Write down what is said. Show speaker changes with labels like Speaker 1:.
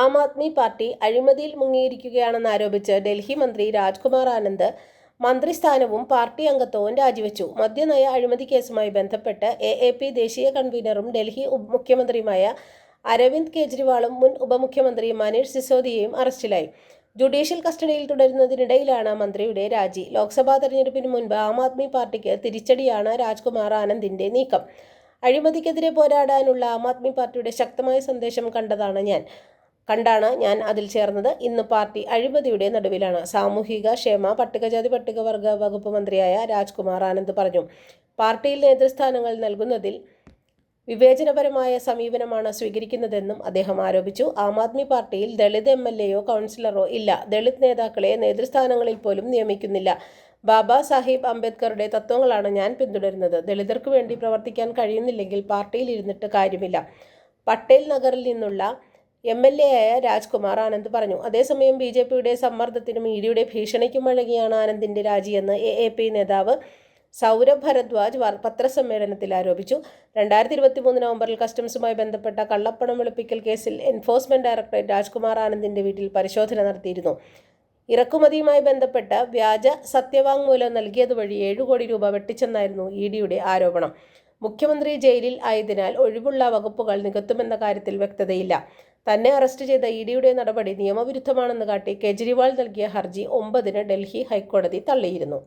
Speaker 1: Aam Aadmi party അഴിമതിയിൽ മുങ്ങിയിരിക്കുകയാണെന്ന് ആരോപിച്ച് ഡൽഹി മന്ത്രി രാജ്കുമാർ ആനന്ദ് മന്ത്രിസ്ഥാനവും പാർട്ടി അംഗത്വവും രാജിവെച്ചു. മദ്യനയ അഴിമതി കേസുമായി ബന്ധപ്പെട്ട് എ എ പി ദേശീയ കൺവീനറും ഡൽഹി മുഖ്യമന്ത്രിയുമായ അരവിന്ദ് കെജ്രിവാളും മുൻ ഉപമുഖ്യമന്ത്രി മനീഷ് സിസോദിയയും അറസ്റ്റിലായി. ജുഡീഷ്യൽ കസ്റ്റഡിയിൽ തുടരുന്നതിനിടയിലാണ് മന്ത്രിയുടെ രാജി. ലോക്സഭാ തെരഞ്ഞെടുപ്പിന് മുൻപ് ആം ആദ്മി പാർട്ടിക്ക് തിരിച്ചടിയാണ് രാജ്കുമാർ ആനന്ദിന്റെ നീക്കം. അഴിമതിക്കെതിരെ പോരാടാനുള്ള ആം ആദ്മി പാർട്ടിയുടെ ശക്തമായ സന്ദേശം കണ്ടതാണ് ഞാൻ. കണ്ടാണ് ഞാൻ അതിൽ ചേർന്നത്. ഇന്ന് പാർട്ടി അഴിമതിയുടെ നടുവിലാണ്. സാമൂഹിക ക്ഷേമ പട്ടികജാതി പട്ടികവർഗ വകുപ്പ് മന്ത്രിയായ രാജ്കുമാർ ആനന്ദ് പറഞ്ഞു. പാർട്ടിയിൽ നേതൃസ്ഥാനങ്ങൾ നൽകുന്നതിൽ വിവേചനപരമായ സമീപനമാണ് സ്വീകരിക്കുന്നതെന്നും അദ്ദേഹം ആരോപിച്ചു. ആം ആദ്മി പാർട്ടിയിൽ ദളിത് എം എൽ എയോ കൗൺസിലറോ ഇല്ല. ദളിത് നേതാക്കളെ നേതൃസ്ഥാനങ്ങളിൽ പോലും നിയമിക്കുന്നില്ല. ബാബാ സാഹിബ് അംബേദ്കറുടെ തത്വങ്ങളാണ് ഞാൻ പിന്തുടരുന്നത്. ദളിതർക്ക് വേണ്ടി പ്രവർത്തിക്കാൻ കഴിയുന്നില്ലെങ്കിൽ പാർട്ടിയിൽ ഇരുന്നിട്ട് കാര്യമില്ല. പട്ടേൽ നഗറിൽ നിന്നുള്ള എം എൽ എ ആയ രാജ്കുമാർ ആനന്ദ് പറഞ്ഞു. അതേസമയം ബി ജെ പിയുടെ സമ്മർദ്ദത്തിനും ഇഡിയുടെ ഭീഷണിക്കും വഴങ്ങിയാണ് ആനന്ദിന്റെ രാജിയെന്ന് എ എ പി നേതാവ് സൗരഭ് ഭരദ്വാജ് പത്രസമ്മേളനത്തിൽ ആരോപിച്ചു. രണ്ടായിരത്തി ഇരുപത്തി മൂന്ന് നവംബറിൽ കസ്റ്റംസുമായി ബന്ധപ്പെട്ട കള്ളപ്പണം വെളുപ്പിക്കൽ കേസിൽ എൻഫോഴ്സ്മെന്റ് ഡയറക്ടറേറ്റ് രാജ്കുമാർ ആനന്ദിന്റെ വീട്ടിൽ പരിശോധന നടത്തിയിരുന്നു. ഇറക്കുമതിയുമായി ബന്ധപ്പെട്ട വ്യാജ സത്യവാങ്മൂലം നൽകിയതുവഴി ഏഴ് കോടി രൂപ വെട്ടിച്ചെന്നായിരുന്നു ഇ ഡിയുടെ ആരോപണം. മുഖ്യമന്ത്രി ജയിലിൽ ആയതിനാൽ ഒഴിവുള്ള വകുപ്പുകൾ നികത്തുമെന്ന കാര്യത്തിൽ വ്യക്തതയില്ല. തന്നെ അറസ്റ്റ് ചെയ്ത ഇ ഡിയുടെ നടപടി നിയമവിരുദ്ധമാണെന്ന് കാട്ടി കെജ്രിവാൾ നൽകിയ ഹർജി ഒമ്പതിന് ഡൽഹി ഹൈക്കോടതി തള്ളിയിരുന്നു.